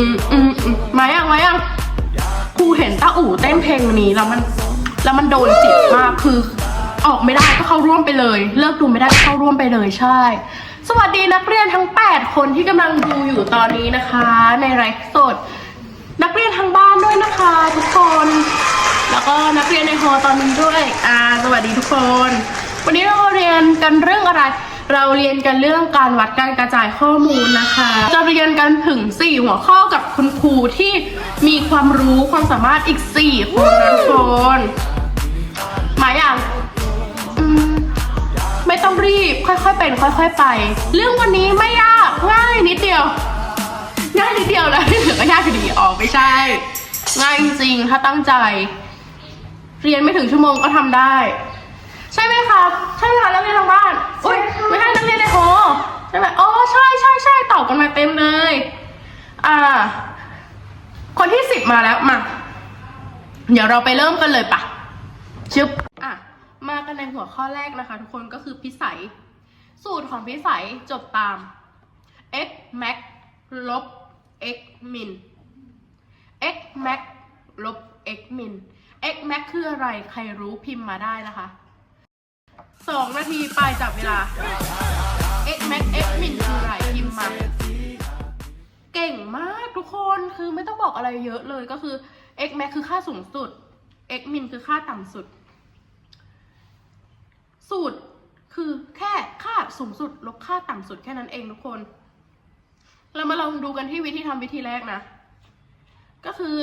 อืมอืมอืมมายังมายังครูเห็นต้าอู่เต้นเพลงนี้แล้วมันแล้วมันโดนจิตมากคือ ออกไม่ได้ก็เข้าร่วมไปเลย เลิกดูไม่ได้ก็เข้าร่วมไปเลยใช่ สวัสดีนักเรียนทั้ง 8 คนที่กำลังดูอยู่ตอนนี้นะคะ ในไลฟ์สด นักเรียนทางบ้านด้วยนะคะ ทุกคน แล้วก็นักเรียนในฮอตอนนี้ด้วยอ่าสวัสดีทุกคน วันนี้เราเรียนกันเรื่องอะไร เราเรียนกันเรื่องการวัดการกระจายข้อมูลนะคะ จะเรียนกันถึง 4 หัวข้อกับคุณครูที่มีความรู้ความสามารถอีก 4 คนนะทุกคนหมายอย่างไม่ต้องรีบค่อยๆเป็นค่อย ๆ ไป เรื่องวันนี้ไม่ยากง่ายนิดเดียวง่ายนิดเดียวแล้วที่เหลือก็ยากอยู่ดีออกไม่ใช่ ง่ายจริงๆถ้าตั้งใจ เรียนไม่ถึงชั่วโมงก็ทำได้ ใช่ไหมครับ ใช่ไหมคะนักเรียนทางบ้านอุ้ยไม่ใช่นักเรียนในหอใช่ไหมอ๋อใช่ใช่ใช่ตอบกันมาเต็มเลย อ่า คนที่สิบมาแล้วมาเดี๋ยวเราไปเริ่มกันเลยปะชึบอะมากันในหัวข้อแรกนะคะ ทุกคนก็คือพิสัย สูตรของพิสัยจบตาม x max ลบ x min x max ลบ x min x max คืออะไรใครรู้พิมพ์มาได้นะคะ สองนาที ไปจับเวลา x max x min คืออะไรพิมพ์มา เก่งมากทุกคนคือไม่ต้องบอกอะไรเยอะเลยก็คือ x max คือค่าสูงสุด x min คือค่าต่ำสุด สูตรคือแค่ค่าสูงสุดลบค่าต่ำสุดแค่นั้นเองทุกคน เรามาลองดูกันที่วิธีทำวิธีแรกนะ ก็คือ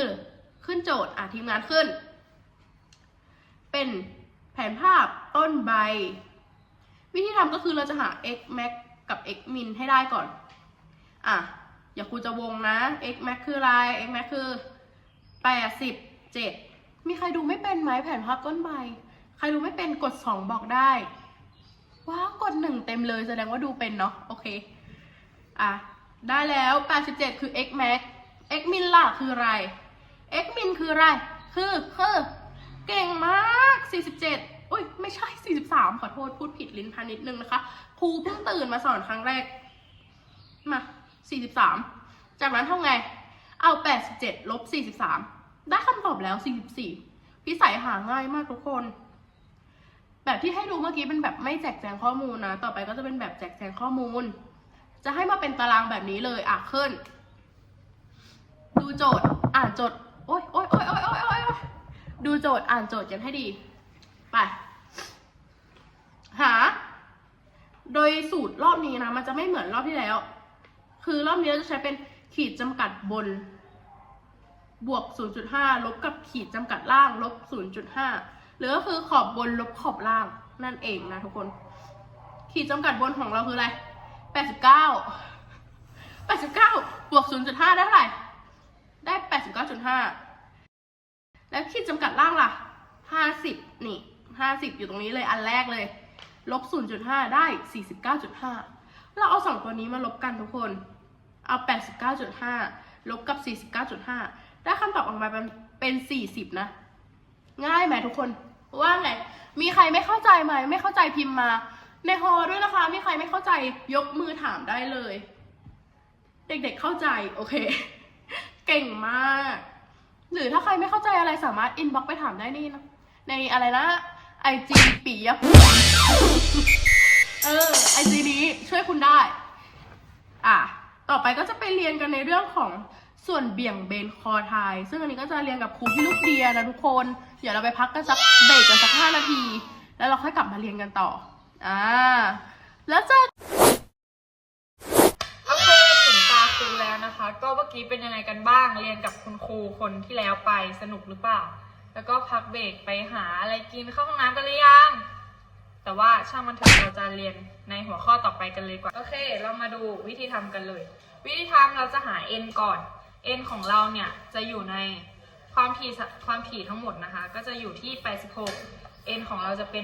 ขึ้นโจทย์อะทีมงานขึ้น เป็นแผนภาพ ต้นใบ วิธีทำก็คือเราจะหา x max กับ x min ให้ได้ก่อน อะ อย่าครูจะวงนะ x max คืออะไร x max คือแปดสิบเจ็ดมีใครดูไม่เป็นไหมแผนภาพต้นใบ ใครดูไม่เป็นกดสองบอกได้ ว้าวกดหนึ่งเต็มเลยแสดงว่าดูเป็นเนาะโอเค อะ ได้แล้ว87คือ x max x min ล่ะคืออะไร x min คืออะไร คือคือเก่งมาก 47 อุ้ยไม่ใช่ 43 ขอโทษพูดผิดลิ้นพันนิดนึงนะคะ ครูเพิ่งตื่นมาสอนครั้งแรก มา 43 จากนั้นเทำไง เอา 87 ลบ 43 ได้คำตอบแล้ว 44 พิสัยหาง่ายมากทุกคน แบบที่ให้ดูเมื่อกี้เป็นแบบไม่แจกแจงข้อมูลนะ ต่อไปก็จะเป็นแบบแจกแจงข้อมูล จะให้มาเป็นตารางแบบนี้เลยอะขึ้น ดูโจทย์ อ่านโจทย์ โอ๊ยโอ๊ยโอ๊ยโอ๊ยโอ๊ยโอ๊ยโอ๊ยดูโจทย์ อ่านโจทย์กันให้ดี ไปหา โดยสูตรรอบนี้นะ มันจะไม่เหมือนรอบที่แล้ว คือรอบนี้เราจะใช้เป็นขีดจำกัดบน บวก 0.5 ลบกับขีดจำกัดล่างลบ 0.5 หรือก็คือขอบบนลบขอบล่างนั่นเองนะทุกคน ขีดจำกัดบนของเราคืออะไร 89 89 บวก 0.5 ได้เท่าไหร่ ได้ 89.5 แล้วขีดจำกัดล่างล่ะ 50 นี่ 50 อยู่ตรงนี้เลยอันแรกเลย ลบ 0.5 ได้ 49.5 เราเอาสองตัวนี้มาลบกันทุกคน เอา 89.5 ลบกับ 49.5 ได้คำตอบออกมาเป็นเป็น 40 นะ ง่ายไหมทุกคน ว่าไง มีใครไม่เข้าใจไหม ไม่เข้าใจพิมพ์มา ในฮอด้วยนะคะ มีใครไม่เข้าใจยกมือถามได้เลย เด็กๆเข้าใจ โอเค เก่งมาก หรือถ้าใครไม่เข้าใจอะไรสามารถอินบ็อกไปถามได้นี่นะในอะไรนะ ไอจีปียะเออไอจีนี้ช่วยคุณได้ อะ ต่อไปก็จะไปเรียนกันในเรื่องของส่วนเบี่ยงเบนคอไทย ซึ่งอันนี้ก็จะเรียนกับครูพี่ลูกเดียนะทุกคน เดี๋ยวเราไปพักกันสักเบรกกันสักห้านาที แล้วเราค่อยกลับมาเรียนกันต่อ อ่า แล้วจอโอเคถึงตาครูแล้วนะคะ ก็เมื่อกี้เป็นยังไงกันบ้าง เรียนกับคุณครูคนที่แล้วไปสนุกหรือเปล่า แล้วก็พักเบรกไปหาอะไรกินเข้าห้องน้ำกันหรือยัง แต่ว่าช่างมันเถอะเราจะเรียนในหัวข้อต่อไปกันเลยกว่า โอเค เรามาดูวิธีทำกันเลย วิธีทำเราจะหา n ก่อน n ของเราเนี่ยจะอยู่ในความถี่ความถี่ทั้งหมดนะคะ ก็จะอยู่ที่ 86 n ของเราจะเป็น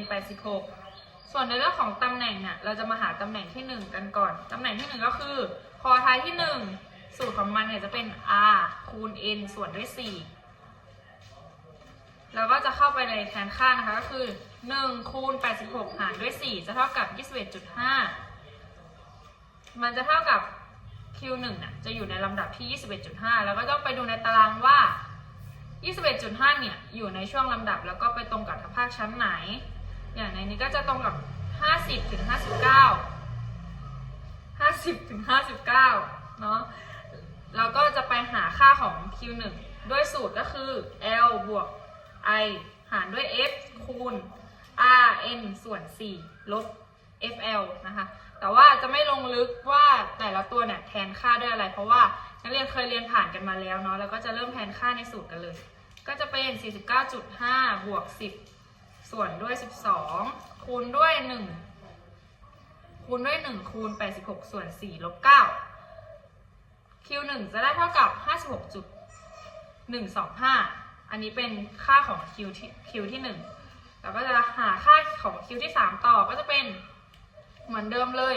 86 ส่วนในเรื่องของตำแหน่งเนี่ยเราจะมาหาตำแหน่งที่ 1 กันก่อน ตำแหน่งที่ 1 ก็คือคอท้ายที่ 1 สูตรของมันเนี่ยจะเป็น r คูณ n ส่วนด้วย 4 แล้วก็จะเข้าไปในแทนค่านะคะ ก็คือ1คูณ86 หารด้วย 4 จะเท่ากับ 21.5 มันจะเท่ากับ Q1 เนี่ยจะอยู่ในลำดับที่ 21.5 แล้วก็ต้องไปดูในตารางว่า 21.5 เนี่ย อยู่ในช่วงลำดับแล้วก็ไปตรงกับภาคชั้นไหน อย่างในนี้ก็จะตรงกับ 50ถึง59 50ถึง59 เนาะเราก็จะไปหาค่าของ Q1 ด้วยสูตรก็คือ L บวก I หารด้วย F คูณ R N ส่วน 4 ลบ FL นะคะ แต่ว่าจะไม่ลงลึกว่าแต่ละตัวเนี่ยแทนค่าด้วยอะไร เพราะว่านักเรียนเคยเรียนผ่านกันมาแล้วเนาะ แล้วก็จะเริ่มแทนค่าในสูตรกันเลย ก็จะเป็น 49.5 บวก 10 ส่วนด้วย 12 คูณด้วย 1 คูณด้วย 1 คูณ 86 ส่วน 4 ลบ 9 Q1 จะได้เท่ากับ 56.125 อันนี้เป็นค่าของ Q ที่ Q ที่1แล้วก็จะหาค่าของ Q ที่3ต่อก็จะเป็นเหมือนเดิมเลย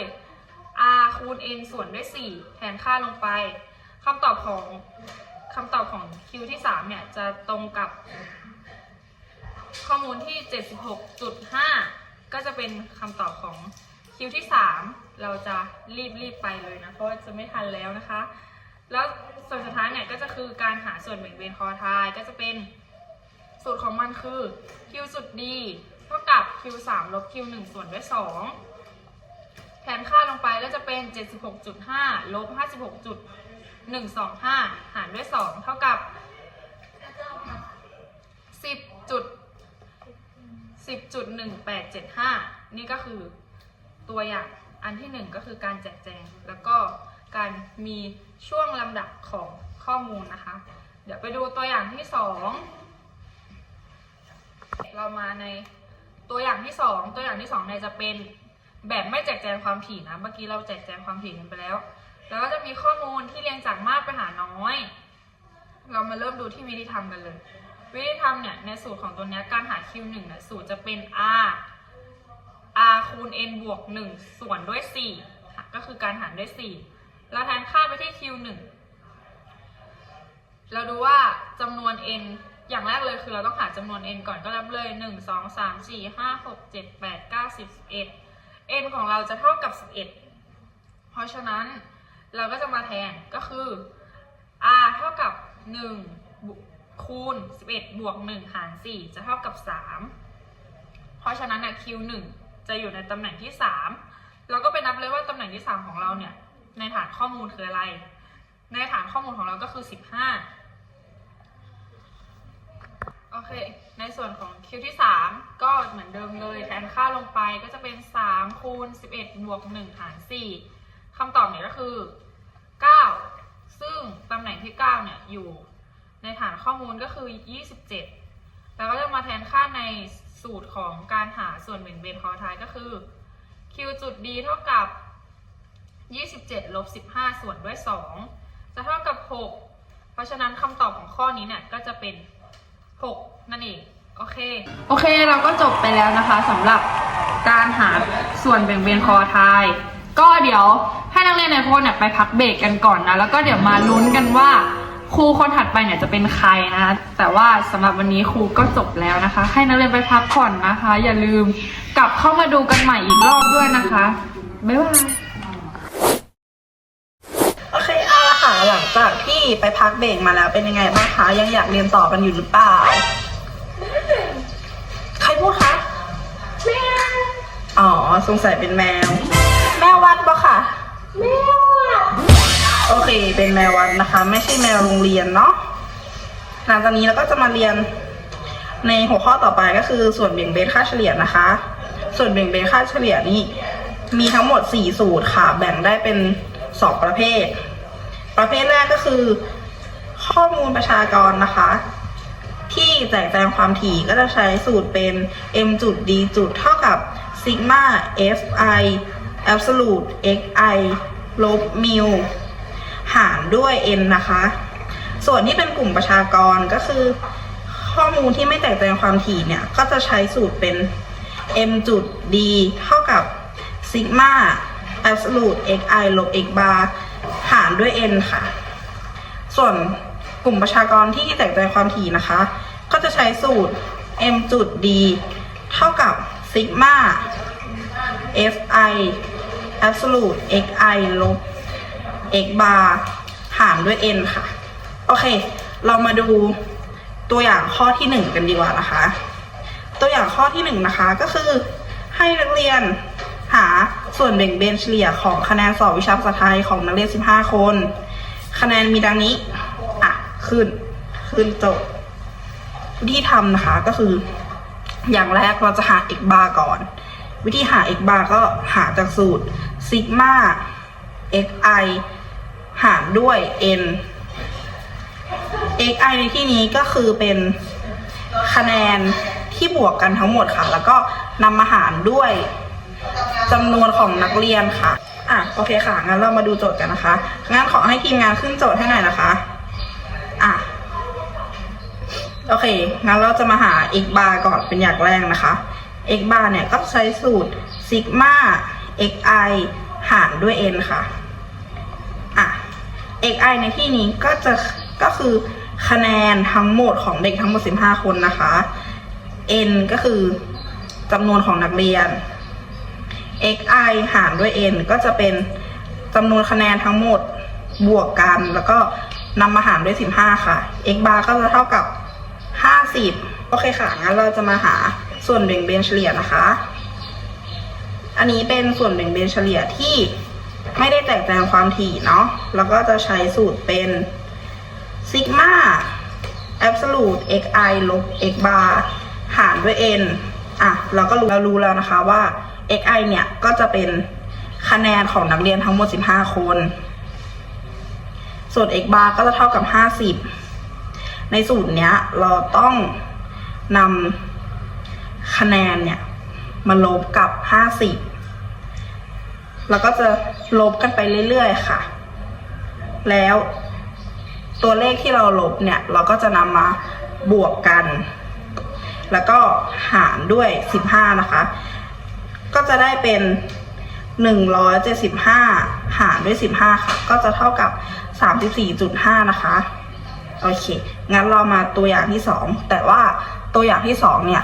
R คูณ N ส่วนด้วย 4 แทนค่าลงไปคำตอบของคำตอบของ Q ที่3เนี่ยจะตรงกับข้อมูลที่ 76.5 ก็จะเป็นคำตอบของ Q ที่ 3 เราจะรีบรีบไปเลยนะ เพราะจะไม่ทันแล้วนะคะ แล้ว ส่วนสุดท้ายเนี่ยก็จะคือการหาส่วนแบ่งเบนคอทายก็จะเป็นสูตรของมันคือ Q สุดดีเท่ากับ Q 3ลบ Q 1ส่วนด้วย 2 แทนค่าลงไปก็จะเป็น 76.5 ลบ 56.125 หารด้วย 2 เท่ากับ 10จุด10.1875 นี่ก็คือตัวอย่างอันที่หนึ่งก็คือการแจกแจง แล้วก็การมี ช่วงลำดับของข้อมูลนะคะ เดี๋ยวไปดูตัวอย่างที่สองเรามาในตัวอย่างที่สองตัวอย่างที่สองเนี่ยจะเป็นแบบไม่แจกแจงความถี่นะ เมื่อกี้เราแจกแจงความถี่กันไปแล้ว แล้วก็จะมีข้อมูลที่เรียงจากมากไปหาน้อย เรามาเริ่มดูที่วิธีทำกันเลย วิธีทำเนี่ยในสูตรของตัวนี้การหา Q1 เนี่ยสูตรจะเป็น R R คูณ N บวก 1 ส่วนด้วย 4 ก็คือการหารด้วย 4 เราแทนค่าไปที่ Q1 เราดูว่าจำนวน N อย่างแรกเลยคือเราต้องหาจำนวน N ก่อนก็รับเลย 1 2 3 4 5 6 7 8 9 10 11 N ของเราจะเท่ากับ 11 เพราะฉะนั้นเราก็จะมาแทนก็คือ R เท่ากับ 1 คูณ 11 บวก 1 หาร 4 จะเท่ากับ 3 เพราะฉะนั้นนะ Q1 จะอยู่ในตำแหน่งที่ 3 เราก็ไปนับเลยว่าตำแหน่งที่ 3 ของเราเนี่ย ในฐานข้อมูลคืออะไร ในฐานข้อมูลของเราก็คือ 15 โอเค ในส่วนของ Q ที่ 3 ก็เหมือนเดิมเลยแทนค่าลงไปก็จะเป็น 3 คูณ 11 บวก 1 หาร 4คำตอบเนี่ยก็คือ 9 ซึ่งตำแหน่งที่ 9 เนี่ย อยู่ในฐานข้อมูลก็คือ 27 แล้วก็จะมาแทนค่าในสูตรของการหาส่วนแบ่งเบนคอทายก็คือ Q จุด D เท่ากับ 27ลบ15 ส่วนด้วย 2 จะเท่ากับ 6 เพราะฉะนั้นคำตอบของข้อนี้เนี่ยก็จะเป็น 6 นั่นเอง โอเค โอเคเราก็จบไปแล้วนะคะสำหรับการหาส่วนแบ่งเบนคอทายก็เดี๋ยวให้นักเรียนในโพสเนี่ยไปพักเบรกกันก่อนนะ แล้วก็เดี๋ยวมาลุ้นกันว่าครูคนถัดไปเนี่ยจะเป็นใครนะ แต่ว่าสำหรับวันนี้ครูก็จบแล้วนะคะ ให้นักเรียนไปพักผ่อนนะคะ อย่าลืมกลับเข้ามาดูกันใหม่อีกรอบด้วยนะคะ บ๊ายบาย โอเคเอาละค่ะ หลังจากที่ ไปพักเบรกมาแล้วเป็นยังไงบ้างคะยังอยากเรียนต่อกันอยู่หรือเปล่า ใครพูดคะแมวอ๋อสงสัยเป็นแมว แมววัดปะค่ะ แมวโอเค เป็นแมววัดนะคะ ไม่ใช่แมวโรงเรียนเนาะหลังจากนี้เราก็จะมาเรียนในหัวข้อต่อไปก็คือส่วนเบี่ยงเบนค่าเฉลี่ยนะคะ ส่วนเบี่ยงเบนค่าเฉลี่ยนี่มีทั้งหมด 4 สูตรค่ะ แบ่งได้เป็น 2 ประเภท ประเภทแรกก็คือ ข้อมูลประชากรนะคะ ที่แจกแจงความถี่ก็จะใช้สูตรเป็น m จุด d จุดเท่ากับ sigma fi absolute xi ลบ mu หารด้วย n นะคะ ส่วนที่เป็นกลุ่มประชากรก็คือ ข้อมูลที่ไม่แตกแจงความถี่เนี่ย ก็จะใช้สูตรเป็น m จุด d เท่ากับ sigma absolute xi ลบ x bar หารด้วย n ค่ะ ส่วนกลุ่มประชากรที่แตกแจงความถี่นะคะ ก็จะใช้สูตร m จุด d เท่ากับ sigma fi absolute xi ลบ x bar หารด้วย n ค่ะ โอเค เรามาดูตัวอย่างข้อที่หนึ่งกันดีกว่านะคะ ตัวอย่างข้อที่หนึ่งนะคะก็คือให้นักเรียน หาส่วนแบ่งเบนเฉลี่ยของคะแนนสอบวิชาภาษาไทยของนักเรียน 15 คน คะแนนมีดังนี้ อะ ขึ้น ขึ้นโจทย์วิธีทำนะคะก็คือ อย่างแรกเราจะหา x bar ก่อน วิธีหา x bar ก็หาจากสูตรซิกมา xi หารด้วย n xi ในที่นี้ก็คือเป็นคะแนนที่บวกกันทั้งหมดค่ะ แล้วก็นำมาหารด้วย จำนวนของนักเรียนค่ะ อะโอเคค่ะ งั้นเรามาดูโจทย์กันนะคะ งั้นขอให้ทีมงานขึ้นโจทย์ให้หน่อยนะคะ อะ โอเค งั้นเราจะมาหา x bar ก่อนเป็นอย่างแรกนะคะ x bar เนี่ยก็ใช้สูตรซิกมา xi หารด้วย n ค่ะ อะ xi ในที่นี้ก็จะก็คือคะแนนทั้งหมดของเด็กทั้งหมด 15 คนนะคะ n ก็คือจำนวนของนักเรียน xi หารด้วย n ก็จะเป็นจำนวนคะแนนทั้งหมดบวกกัน แล้วก็นำมาหารด้วย 15 ค่ะ x bar ก็จะเท่ากับ 50 โอเคค่ะ งั้นเราจะมาหาส่วนแบ่งเบนเฉลี่ยนะคะ อันนี้เป็นส่วนแบ่งเบนเฉลี่ยที่ไม่ได้แตกต่างความถี่เนาะ แล้วก็จะใช้สูตรเป็นซิกมา absolute xi ลบ x bar หารด้วย n อะ เราก็รู้เรารู้แล้วนะคะว่า xi เนี่ย ก็จะเป็นคะแนนของนักเรียนทั้งหมด 15 คน ส่วน x bar ก็จะเท่ากับ 50 ในสูตรเนี้ย เราต้องนำคะแนนเนี่ย มาลบกับ 50 แล้วก็จะลบกันไปเรื่อยๆ ค่ะ แล้วตัวเลขที่เราลบเนี่ย เราก็จะนำมาบวกกัน แล้วก็หารด้วย 15 นะคะ ก็จะได้เป็น 175 หารด้วย 15 ค่ะ ก็จะเท่ากับ 34.5 นะคะ โอเค งั้นเรามาตัวอย่างที่สองแต่ว่าตัวอย่างที่สองเนี่ย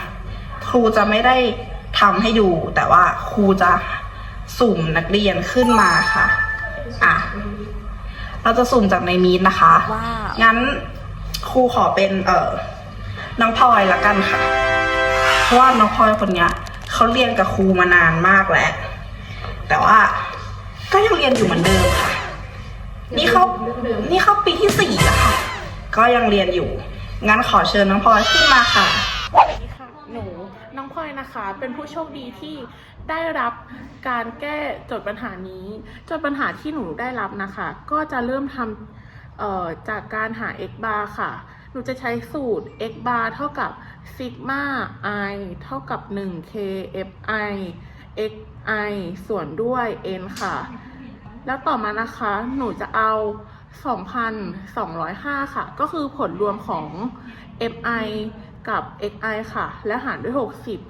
ครูจะไม่ได้ทำให้ดู แต่ว่าครูจะสุ่มนักเรียนขึ้นมาค่ะ อะ เราจะสุ่มจากในมีดนะคะว้าวงั้นครูขอเป็นเอ่อน้องพลอยละกันค่ะ เพราะว่าน้องพลอยคนเนี้ย เขาเรียนกับครูมานานมากแล้ว แต่ว่าก็ยังเรียนอยู่เหมือนเดิมค่ะ นี่เขานี่เขาปีที่สี่แล้วค่ะ ก็ยังเรียนอยู่ งั้นขอเชิญน้องพลอยขึ้นมาค่ะสวัสดีค่ะ หนูน้องพลอยนะคะ เป็นผู้โชคดีที่ได้รับการแก้โจทย์ปัญหานี้โจทย์ปัญหาที่หนูได้รับนะคะ ก็จะเริ่มทำจากการหา x bar ค่ะ หนูจะใช้สูตร x bar เท่ากับ sigma i เท่ากับ 1k fi x i ส่วนด้วย n ค่ะ แล้วต่อมานะคะ หนูจะเอา 2,205 ค่ะ ก็คือผลรวมของ fi กับ xi ค่ะ และหารด้วย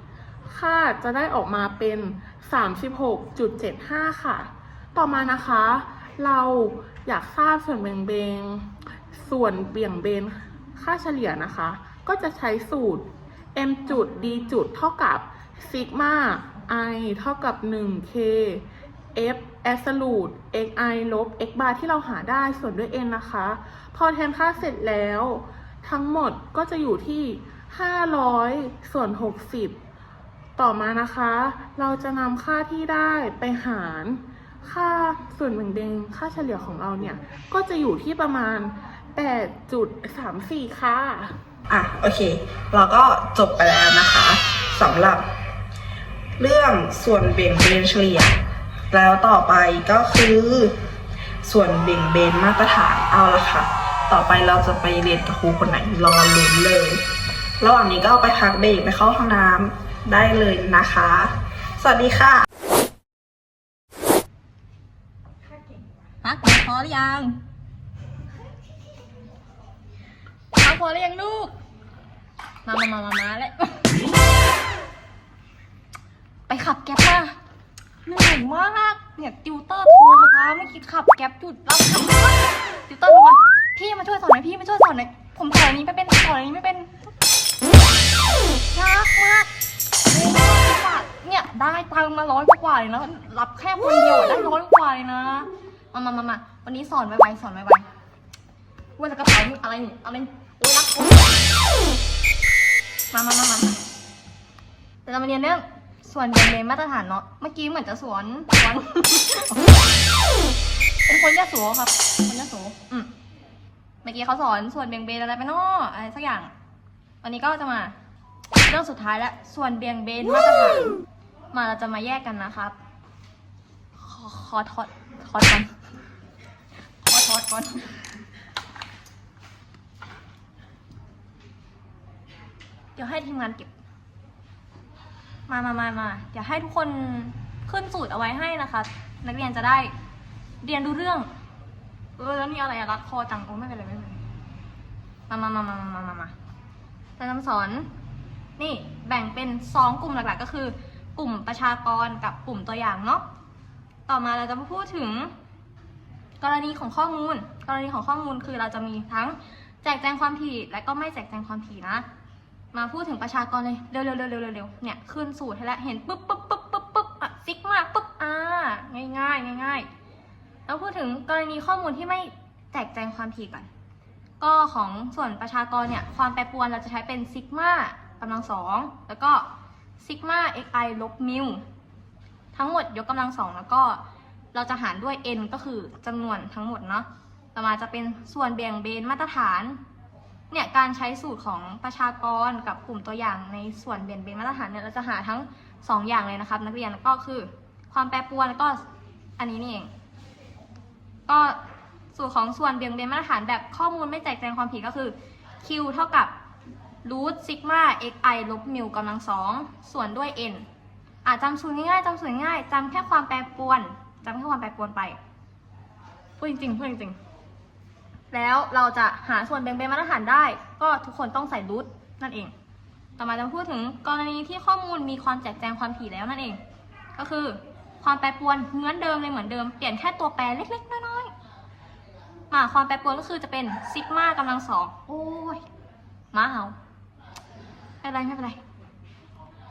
60 ค่าจะได้ออกมาเป็น 36.75 ค่ะ ต่อมานะคะ เราอยากทราบส่วนเบี่ยงเบนส่วนเบี่ยงเบนค่าเฉลี่ยนะคะ ก็จะใช้สูตร m จุด d จุดเท่ากับ sigma i เท่ากับ 1k f absolute xi ลบ x bar ที่เราหาได้ส่วนด้วย n นะคะ พอแทนค่าเสร็จแล้ว ทั้งหมดก็จะอยู่ที่ 500 ส่วน 60 ต่อมานะคะ เราจะนำค่าที่ได้ไปหารค่าส่วนแบ่งเบนค่าเฉลี่ยของเราเนี่ย ก็จะอยู่ที่ประมาณ 8.34 ค่ะ อะโอเค เราก็จบไปแล้วนะคะสำหรับ เรื่องส่วนเบี่ยงเบนเฉลี่ย แล้วต่อไปก็คือ ส่วนเบี่ยงเบนมาตรฐานเอาละค่ะ ต่อไปเราจะไปเรียนกับครูคนไหนรอลุ้นเลยระหว่างนี้ก็ไปพักเบรกไปเข้าห้องน้ำได้เลยนะคะ สวัสดีค่ะพักพอหรือยังพักพ อหรือยังลูก มามามามามาเลยไปขับแก๊ปมาเหนื่อยมาก เนี่ยติวเตอร์โทรมาท้าไม่คิดขับแก๊ปหยุดรับติวเตอร์โทรมาพี่มาช่วยสอนหน่อยพี่มาช่วยสอนหน่อยผมสอนนี้ไม่เป็นสอนนี้ไม่เป็นยากมากเนี่ยได้ตังมาร้อยกว่าเลยนะรับแค่คนเดียวได้ร้อยกว่าเลยนะมามามามาวันนี้สอนไวๆสอนไวๆว่าจะกระเป๋าอะไรนี่อะไร มามามามาเดี๋ยวเรามาเรียนเรื่องส่วนเบนเบนมาตรฐานเนาะ เมื่อกี้เหมือนจะสวนสวน เป็นคนยะโสครับ คนยะโสอืมเมื่อกี้เขาสอนส่วนเบียงเบนอะไรไปเนาะอะไรสักอย่าง วันนี้ก็จะมาเรื่องสุดท้ายแล้วส่วนเบียงเบนมาตรฐาน มาเราจะมาแยกกันนะครับ ขอขอทอดขอทอนขอทอดก่อน เดี๋ยวให้ทีมงานเก็บ มามามามาเดี๋ยวให้ทุกคนขึ้นสูตรเอาไว้ให้นะคะ นักเรียนจะได้เรียนดูเรื่อง เออแล้วนี่อะไรอะรัดคอจังโอ้ไม่เป็นไรไม่เป็นไรมามามามามามามาอาจารนำสอน นี่แบ่งเป็นสองกลุ่มหลักๆ ก็คือ กลุ่มประชากรกับกลุ่มตัวอย่างเนาะ ต่อมาเราจะมาพูดถึง กรณีของข้อมูล กรณีของข้อมูลคือเราจะมีทั้งแจกแจงความถี่และก็ไม่แจกแจงความถี่นะ มาพูดถึงประชากรเลยเร็วเร็วเร็วเร็วเร็วๆเนี่ยขึ้นสูตรให้แล้วเห็นปุ๊บปุ๊บปุ๊บปุ๊บปุ๊บอะซิกมาปุ๊บอ่าง่ายง่ายง่ายง่ายๆเราพูดถึงกรณีข้อมูลที่ไม่แจกแจงความถี่ก่อนก็ของส่วนประชากรเนี่ยความแปรปรวนเราจะใช้เป็นซิกมากำลังสองแล้วก็ซิกมา xi ลบมิวทั้งหมดยกกำลังสองแล้วก็เราจะหารด้วย n ก็คือจำนวนทั้งหมดเนาะต่อมาจะเป็นส่วนเบี่ยงเบนมาตรฐาน เนี่ยการใช้สูตรของประชากรกับกลุ่มตัวอย่างในส่วนเบี่ยงเบนมาตรฐานเนี่ยเราจะหาทั้งสองอย่างเลยนะครับ นักเรียนก็คือความแปรปรวนแล้วก็อันนี้นี่เอง ก็สูตรของส่วนเบี่ยงเบนมาตรฐานแบบข้อมูลไม่แจกแจงความถี่ก็คือ q เท่ากับรูทซิกมา xi ลบมิวกำลังสองส่วนด้วย n อะจำสูตรง่ายๆจำสูตรง่ายจำแค่ความแปรปรวนจำแค่ความแปรปรวนไปพูดจริงๆพูดจริงๆ แล้วเราจะหาส่วนเบี่ยงเบนมาตรฐานได้ ก็ทุกคนต้องใส่รูทนั่นเอง ต่อมาจะพูดถึงกรณีที่ข้อมูลมีความแจกแจงความถี่แล้วนั่นเอง ก็คือความแปรปรวนเหมือนเดิมเลยเหมือนเดิมเปลี่ยนแค่ตัวแปรเล็กๆน้อยๆมาความแปรปรวนก็คือจะเป็นซิกมากำลังสองโอ้ยมาเอาไม่เป็นไรไม่เป็นไร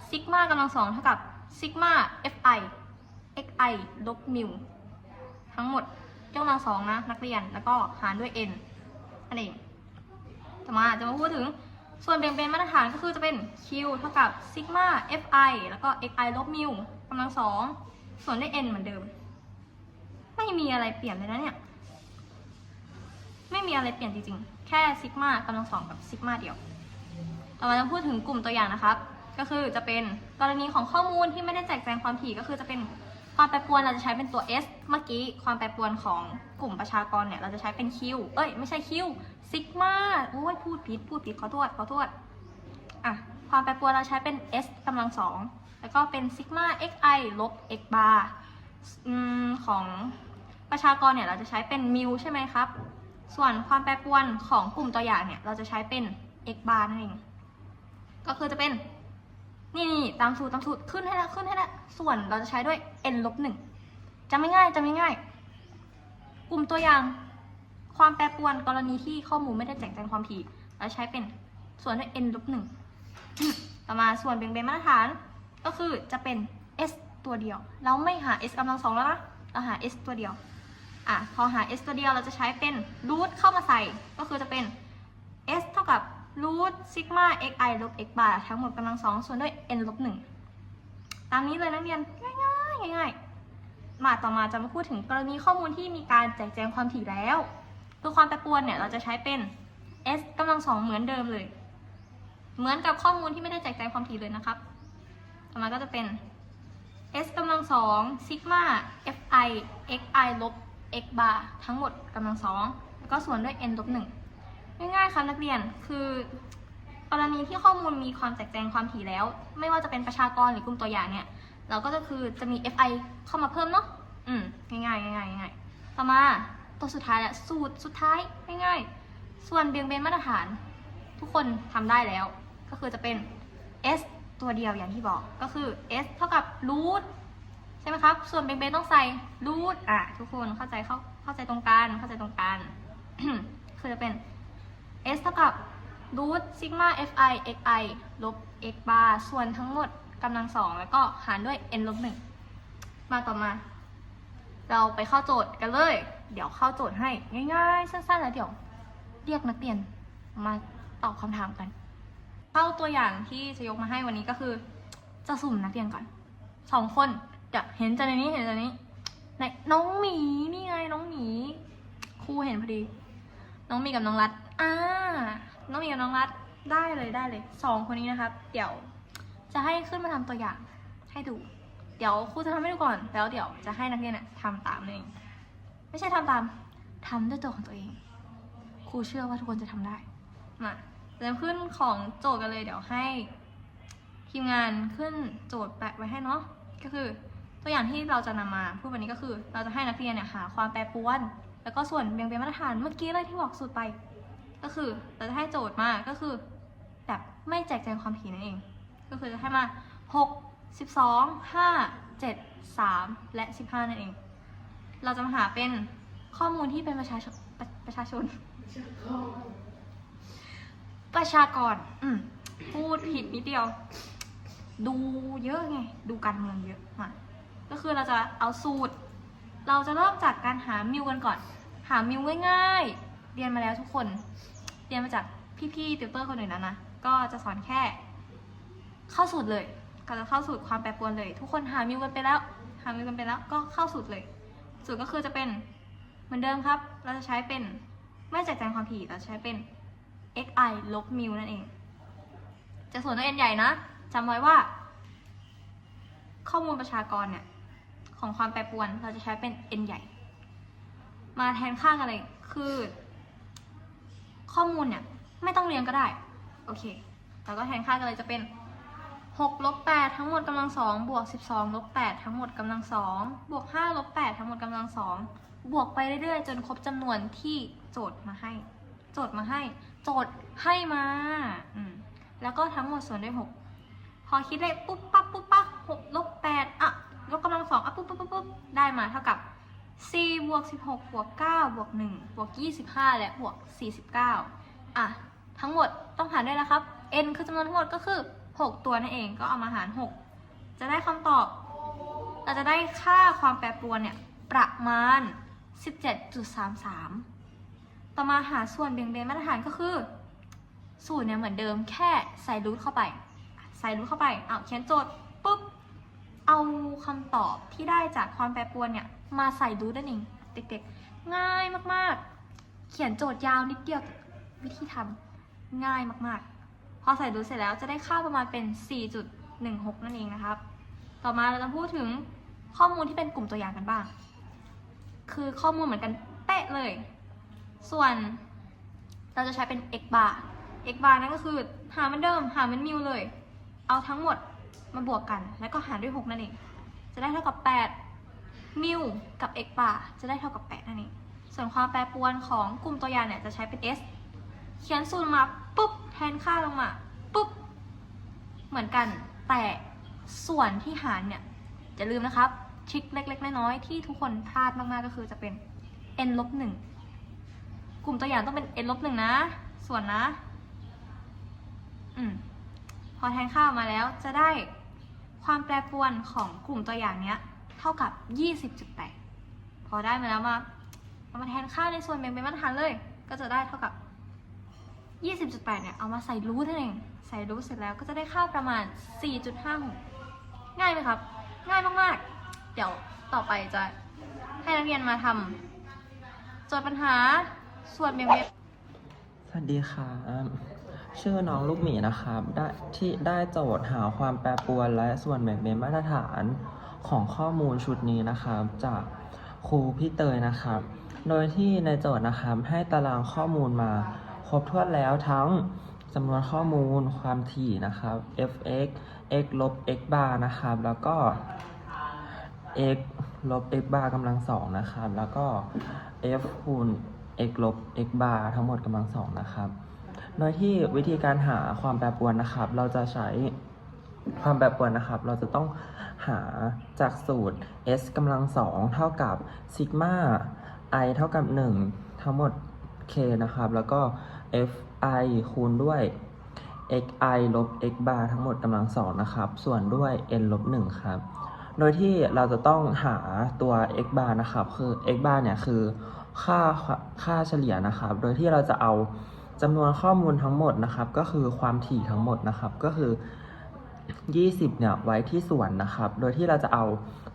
ซิกมากำลังสองเท่ากับซิกมา fi xi ลบมิวทั้งหมด ยกกำลังสองนะนักเรียนแล้วก็หารด้วย n นั่นเองต่อมาจะมาพูดถึงส่วนเบี่ยงเบนมาตรฐานก็คือจะเป็น q เท่ากับซิกมา fi แล้วก็ xi ลบมิวกำลังสองส่วนด้วย n เหมือนเดิม ไม่มีอะไรเปลี่ยนเลยนะเนี่ย ไม่มีอะไรเปลี่ยนจริงๆ แค่ซิกมากำลังสองกับซิกมาเดียวต่อมาจะพูดถึงกลุ่มตัวอย่างนะครับ ก็คือจะเป็นกรณีของข้อมูลที่ไม่ได้แจกแจงความถี่ก็คือจะเป็น ความแปรปรวนเราจะใช้เป็นตัว s เมื่อกี้ความแปรปรวนของกลุ่มประชากรเนี่ยเราจะใช้เป็น q เอ้ยไม่ใช่ q ซิกมาโอ้ยพูดผิดพูดผิดขอโทษขอโทษอะความแปรปรวนเราใช้เป็น s กำลังสองแล้วก็เป็นซิกมา xi ลบ x bar อืมของประชากรเนี่ยเราจะใช้เป็นมิวใช่ไหมครับ ส่วนความแปรปรวนของกลุ่มตัวอย่างเนี่ยเราจะใช้เป็น x bar นั่นเอง ก็คือจะเป็น นี่นี่ตามสูตรตามสูตรขึ้นให้แล้วขึ้นให้แล้วส่วนเราจะใช้ด้วย n ลบหนึ่งจำไม่ง่ายจำไม่ง่าย กลุ่มตัวอย่าง ความแปรปรวนกรณีที่ข้อมูลไม่ได้แจกแจงความถี่เราใช้เป็นส่วนด้วย n ลบหนึ่งต่อมาส่วนเบี่ยงเบนมาตรฐาน ก็คือจะเป็น s ตัวเดียว เราไม่หา s กำลังสองแล้วนะเราหา s ตัวเดียวอะพอหา s ตัวเดียวเราจะใช้เป็นรูทเข้ามาใส่ก็คือจะเป็น s เท่ากับ รูทซิกมา xi ลบ x bar ทั้งหมดกำลังสองส่วนด้วย n ลบหนึ่งตามนี้เลยนักเรียนง่ายง่ายมาต่อมาจะมาพูดถึงกรณีข้อมูลที่มีการแจกแจงความถี่แล้วคือความแปรปรวนเนี่ยเราจะใช้เป็น s กำลังสองเหมือนเดิมเลย เหมือนกับข้อมูลที่ไม่ได้แจกแจงความถี่เลยนะครับ ต่อมาก็จะเป็น s กำลังสองซิกมา fi xi ลบ x bar ทั้งหมดกำลังสองแล้วก็ส่วนด้วย n ลบหนึ่ง ง่ายๆ ครับนักเรียน คือกรณีที่ข้อมูลมีความแตกแจงความถี่แล้ว ไม่ว่าจะเป็นประชากรหรือกลุ่มตัวอย่างเนี่ย เราก็จะคือจะมี fi เข้ามาเพิ่มเนาะ อืม ง่ายๆ ง่ายๆ ง่ายๆ ต่อมาตัวสุดท้ายแหละสูตรสุดท้ายง่ายๆ ส่วนเบี่ยงเบนมาตรฐาน ทุกคนทำได้แล้ว ก็คือจะเป็น s ตัวเดียวอย่างที่บอก ก็คือ s เท่ากับรูทใช่ไหมครับ ส่วนเบนเบนต้องใส่รูทอะทุกคนเข้าใจเข้าเข้าใจตรงกันเข้าใจตรงกันคือจะเป็น s เท่ากับรูทซิกมา fi xi ลบ x bar ส่วนทั้งหมดกำลังสองแล้วก็หารด้วย n ลบหนึ่งมาต่อมา เราไปเข้าโจทย์กันเลย เดี๋ยวเข้าโจทย์ให้ง่ายๆ สั้นๆ แล้วเดี๋ยวเรียกนักเรียนมาตอบคำถามกัน เข้าตัวอย่างที่จะยกมาให้วันนี้ก็คือ จะสุ่มนักเรียนก่อนสองคนเดี๋ยวเห็นจากในนี้เห็นจากนี้ไหนน้องหมีนี่ไงน้องหมีครูเห็นพอดี น้องหมีกับน้องรัด อ่าน้องมีกับน้องรัดได้เลยได้เลยสองคนนี้นะครับ เดี๋ยวจะให้ขึ้นมาทำตัวอย่างให้ดู เดี๋ยวครูจะทำให้ดูก่อน แล้วเดี๋ยวจะให้นักเรียนน่ะทำตามเอง ไม่ใช่ทำตามทำด้วยตัวของตัวเองครูเชื่อว่าทุกคนจะทำได้มาเริ่มขึ้นของโจทย์กันเลย เดี๋ยวให้ทีมงานขึ้นโจทย์แปะไว้ให้เนาะก็คือตัวอย่างที่เราจะนำมาพูดวันนี้ก็คือ เราจะให้นักเรียนเนี่ยหาความแปรปรวน แล้วก็ส่วนเบี่ยงเบนมาตรฐานเมื่อกี้เลยที่บอกสูตรไป ก็คือเราจะให้โจทย์มาก็คือแบบไม่แจกแจงความถี่นั่นเอง ก็คือจะให้มา 6 12 5 7 3 และ 15 นั่นเอง เราจะมาหาเป็นข้อมูลที่เป็นประชาชนประประชาชน ประชากรอืมพูดผิดนิดเดียว ดูเยอะไง ดูการเมืองเยอะมาก็คือเราจะเอาสูตร เราจะเริ่มจากการหามิวกันก่อน หามิวง่ายๆ เรียนมาแล้วทุกคน เรียนมาจากพี่ๆติวเตอร์คนอื่นแล้วนะ ก็จะสอนแค่ เข้าสูตรเลย ก็จะเข้าสูตรความแปรปรวนเลย ทุกคนหามิวกันไปแล้ว หามิวกันไปแล้ว ก็เข้าสูตรเลย สูตรก็คือจะเป็นเหมือนเดิมครับ เราจะใช้เป็นไม่แจกแจงความถี่เราใช้เป็น xi ลบมิวนั่นเอง จะส่วนด้ว n ใหญ่นะจำไว้ว่า ข้อมูลประชากรเนี่ยของความแปรปรวนเราจะใช้เป็น n ใหญ่ มาแทนค่ากันเลย คือ ข้อมูลเนี่ยไม่ต้องเรียงก็ได้ โอเค แล้วก็แทนค่ากันเลยจะเป็น6ลบ8ทั้งหมดกำลังสองบวก 12ลบ8ทั้งหมดกำลังสองบวก5ลบ8ทั้งหมดกำลังสองบวกไปเรื่อยๆ จนครบจำนวนที่โจทย์มาให้ โจทย์มาให้ โจทย์ให้มาอืมแล้วก็ทั้งหมดส่วนด้วย 6 พอคิดเลขปุ๊บปั๊บปุ๊บปั๊บ6ลบ8อะลบกำลังสองอะปุ๊บปุ๊บปุ๊บได้มาเท่ากับ 4บวก16บวก9บวก1บวก25 และบวก 49 อะ ทั้งหมดต้องหารด้วยนะครับ n คือจำนวนทั้งหมดก็คือ 6 ตัวนั่นเองก็เอามาหาร 6 จะได้คำตอบ เราจะได้ค่าความแปรปรวนเนี่ย ประมาณ 17.33 ต่อมาหาส่วนเบี่ยงเบนมาตรฐานก็คือ สูตรเนี่ยเหมือนเดิมแค่ใส่รูทเข้าไป ใส่รูทเข้าไปเอาเขียนโจทย์ปุ๊บ เอาคำตอบที่ได้จากความแปรปรวนเนี่ยมาใส่รูทนั่นเองเด็กๆ ง่ายมากๆ เขียนโจทย์ยาวนิดเดียววิธีทำง่ายมากๆ พอใส่รูทเสร็จแล้วจะได้ค่าประมาณเป็น 4.16 นั่นเองนะครับ ต่อมาเราจะพูดถึงข้อมูลที่เป็นกลุ่มตัวอย่างกันบ้าง คือข้อมูลเหมือนกันเป๊ะเลย ส่วนเราจะใช้เป็น x bar x bar นั่นก็คือหาเหมันเดิมหาเหมันมิวเลย เอาทั้งหมด มาบวกกัน แล้วก็หารด้วย 6 นั่นเอง จะได้เท่ากับ 8 มิวกับ x bar จะได้เท่ากับ 8 นั่นเอง ส่วนความแปรปรวนของกลุ่มตัวอย่างเนี่ยจะใช้เป็น s เขียนสูตรมาปุ๊บแทนค่าลงมาปุ๊บเหมือนกันแต่ส่วนที่หารเนี่ยอย่าลืมนะครับทริคเล็กๆน้อยๆที่ทุกคนพลาดมากๆก็คือจะเป็น n ลบหนึ่งกลุ่มตัวอย่างต้องเป็น n ลบหนึ่งนะ ส่วนนะ อืมพอแทนค่ามาแล้วจะได้ ความแปรปรวนของกลุ่มตัวอย่างเนี้ยเท่ากับ 20.8 พอได้มาแล้วมาเอามาแทนค่าในส่วนแบ่งเป็นมาตรฐานเลย ก็จะได้เท่ากับ 20.8 เนี่ย เอามาใส่รูทนั่นเอง ใส่รูทเสร็จแล้วก็จะได้ค่าประมาณ 4.56 ง่ายไหมครับ ง่ายมากๆ เดี๋ยวต่อไปจะให้นักเรียนมาทำโจทย์ปัญหาส่วนเบี่ยงเบนสวัสดีครับ ชื่อน้องลูกหมีนะครับได้ที่ได้โจทย์หาความแปรปรวนและส่วนแบ่งเป็นมาตรฐานของข้อมูลชุดนี้นะครับ จากครูพี่เตยนะครับ โดยที่ในโจทย์นะครับให้ตารางข้อมูลมา ครบถ้วนแล้วทั้งจำนวนข้อมูลความถี่นะครับ fx x ลบ x bar นะครับ แล้วก็ x ลบ x bar กำลังสองนะครับ แล้วก็ f คูณ x ลบ x bar ทั้งหมดกำลังสองนะครับ โดยที่วิธีการหาความแปรปรวนนะครับ เราจะใช้ความแปรปรวนนะครับ เราจะต้องหาจากสูตร s กำลังสองเท่ากับซิกมา i เท่ากับ 1 ทั้งหมด k นะครับ แล้วก็ fi คูณด้วย xi ลบ x bar ทั้งหมดกำลังสองนะครับ ส่วนด้วย n ลบ1ครับ โดยที่เราจะต้องหาตัว x bar นะครับ คือ x bar เนี่ยคือค่าค่าเฉลี่ยนะครับ โดยที่เราจะเอา จำนวนข้อมูลทั้งหมดนะครับ ก็คือความถี่ทั้งหมดนะครับ ก็คือ 20 เนี่ยไว้ที่ส่วนนะครับ โดยที่เราจะเอา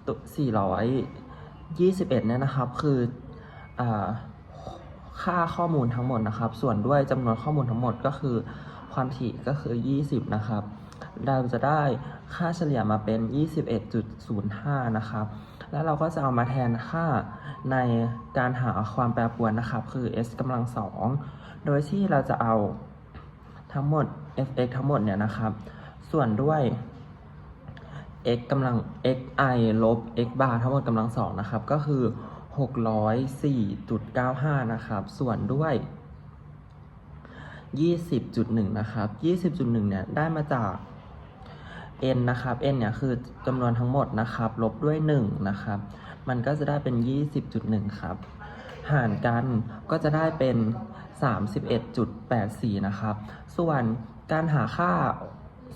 ตัว421 เนี่ยนะครับ คืออค่าข้อมูลทั้งหมดนะครับ ส่วนด้วยจำนวนข้อมูลทั้งหมดก็คือความถี่ก็คือ 20 นะครับ เราจะได้ค่าเฉลี่ยมาเป็น 21.05 นะครับ แล้วเราก็จะเอามาแทนค่า ในการหาความแปรปรวนนะครับ คือ s กำลังสองโดยที่เราจะเอาทั้งหมด f(x) ทั้งหมดเนี่ยนะครับ ส่วนด้วย x กำลัง xi ลบ x bar ทั้งหมดกำลังสองนะครับ ก็คือ 604.95 นะครับ ส่วนด้วย 20.1 นะครับ 20.1 เนี่ย ได้มาจาก n นะครับ n เนี่ย คือจำนวนทั้งหมดนะครับ ลบด้วย 1 นะครับ มันก็จะได้เป็น 20.1 ครับ หารกันก็จะได้เป็น 31.84 นะครับ ส่วนการหาค่า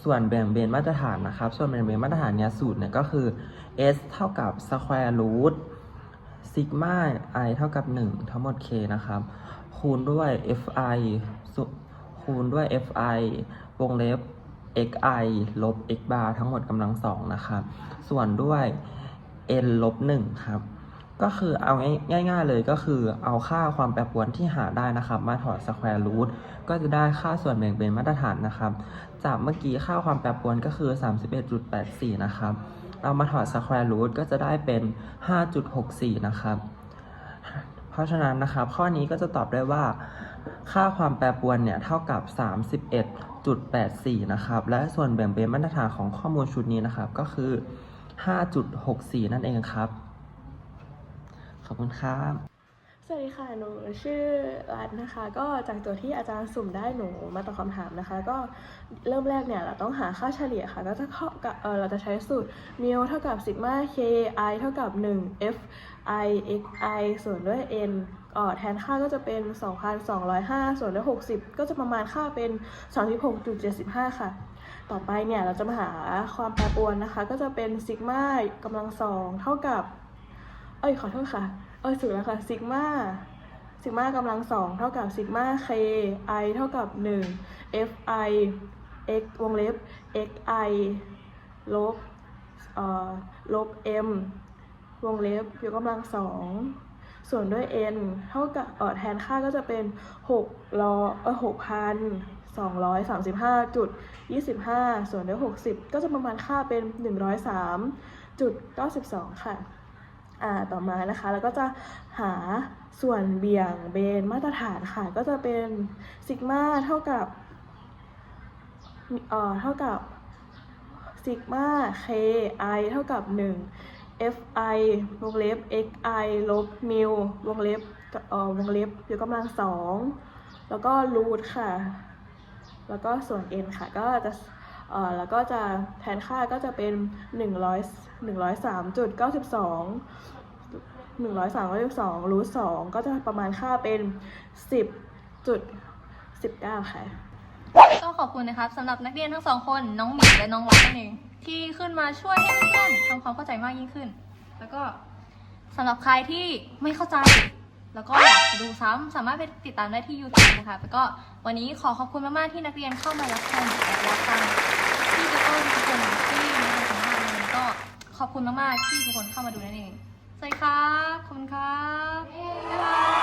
ส่วนแบ่งเบนมาตรฐานนะครับ ส่วนแบ่งเบนมาตรฐานเนี่ยสูตรเนี่ยก็คือ s เท่ากับ square root ซิกมา i เท่ากับ 1 ทั้งหมด k นะครับ คูณด้วย fi คูณด้วย fi วงเล็บ xi ลบ x bar ทั้งหมดกำลังสองนะครับ ส่วนด้วย n ลบ1ครับ ก็คือเอาง่ายๆเลยก็คือเอาค่าความแปรปรวนที่หาได้นะครับ มาถอดสแควร์รูทก็จะได้ค่าส่วนแบ่งเป็นมาตรฐานนะครับ จากเมื่อกี้ค่าความแปรปรวนก็คือ 31.84 นะครับ เอามาถอดสแควร์รูทก็จะได้เป็น 5.64 นะครับ เพราะฉะนั้นนะครับ ข้อนี้ก็จะตอบได้ว่า ค่าความแปรปรวนเนี่ยเท่ากับ 31.84 นะครับ และส่วนแบ่งเป็นมาตรฐานของข้อมูลชุดนี้นะครับก็คือ 5.64 นั่นเองครับ ขอบคุณครับ สวัสดีค่ะ หนูชื่อรัตนะคะ ก็จากตัวที่อาจารย์สุ่มได้หนูมาตอบคำถามนะคะ ก็เริ่มแรกเนี่ยเราต้องหาค่าเฉลี่ยค่ะ ก็จะเข้ากับเออเราจะใช้สูตรมิวเท่ากับซิกมา k i เท่ากับ 1 f i x i ส่วนด้วย n ออแทนค่าก็จะเป็น 2,205 ส่วนด้วย 60 ก็จะประมาณค่าเป็น 36.75 ค่ะ ต่อไปเนี่ยเราจะมาหาความแปรปรวนนะคะ ก็จะเป็นซิกมากำลังสองเท่ากับ เอ้ยขอโทษค่ะ เอ้ยสูตรแล้วค่ะซิกมาซิกมากำลังสองเท่ากับซิกมา k i เท่ากับหนึ่ง f i x วงเล็บ x i ลบเอ่อลบ m วงเล็บยกกำลังสองส่วนด้วย n เท่ากับเออแทนค่าก็จะเป็นหกร้อเออหกพัน สองร้อยสามสิบห้าจุดยี่สิบห้าส่วนด้วยหกสิบก็จะประมาณค่าเป็นหนึ่งร้อยสามจุดเก้าสิบสองค่ะอ่าต่อมานะคะแล้วก็จะหาส่วนเบี่ยงเบนมาตรฐานค่ะ ก็จะเป็นซิกมาเท่ากับเอ่อเท่ากับซิกมา k i เท่ากับ 1 f i วงเล็บ x i ลบมิววงเล็บเอ่อวงเล็บยกกำลังสองแล้วก็รูทค่ะ แล้วก็ส่วน n ค่ะก็จะเอ่อแล้วก็จะแทนค่าก็จะเป็น100 103.92 103.92รูท2ก็จะประมาณค่าเป็น 10.19 ค่ะก็ขอบคุณนะครับสำหรับนักเรียนทั้งสองคนน้องหมีและน้องรักนั่นเองที่ขึ้นมาช่วยให้เพื่อนๆทำความเข้าใจมากยิ่งขึ้น แล้วก็สำหรับใครที่ไม่เข้าใจ แล้วก็อยากดูซ้ำสามารถไปติดตามได้ที่ YouTube นะคะ แล้วก็วันนี้ขอขอบคุณมากๆที่นักเรียนเข้ามารับชมและรับฟังที่ทุกคนทุกคนที่มีความสามารถในวันนี้ก็ขอบคุณมากๆที่ทุกคนเข้ามาดูนั่นเองสวัสดีครับขอบคุณครับ